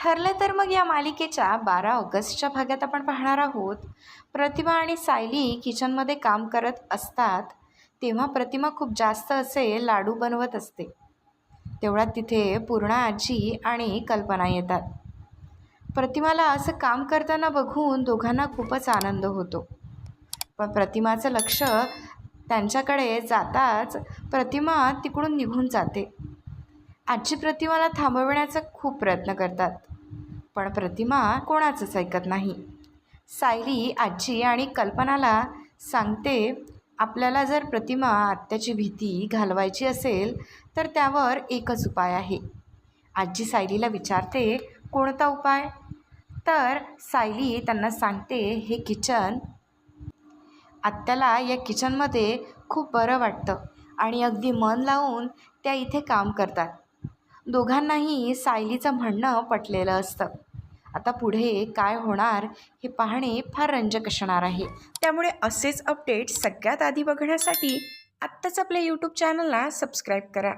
ठरलं तर मग या मालिकेच्या बारा ऑगस्टच्या भागात आपण पाहणार आहोत. प्रतिमा आणि सायली किचनमध्ये काम करत असतात. तेव्हा प्रतिमा खूप जास्त असे लाडू बनवत असते. तेवढ्यात तिथे पूर्णा आजी आणि कल्पना येतात. प्रतिमाला असं काम करताना बघून दोघांना खूपच आनंद होतो. पण प्रतिमाचं लक्ष त्यांच्याकडे जाताच प्रतिमा तिकडून निघून जाते. आजी प्रतिमाला थांबविण्याचा खूप प्रयत्न करतात. पण प्रतिमा कोणाचंच ऐकत नाही. सायली आजी आणि कल्पनाला सांगते आपल्याला जर प्रतिमा आत्याची भीती घालवायची असेल तर त्यावर एकच उपाय आहे. आजी सायलीला विचारते कोणता उपाय? तर सायली त्यांना सांगते हे किचन. आत्याला या किचनमध्ये खूप बरं वाटतं आणि अगदी मन लावून त्या इथे काम करतात. दोघांनाही सायलीचं म्हणणं पटलेलं असतं. आता पुढे काय होणार हे पाहणे फार रंजक असणार आहे. त्यामुळे असेच अपडेट्स सगळ्यात आधी बघण्यासाठी आत्ताच आपल्या यूट्यूब चॅनलला सबस्क्राईब करा.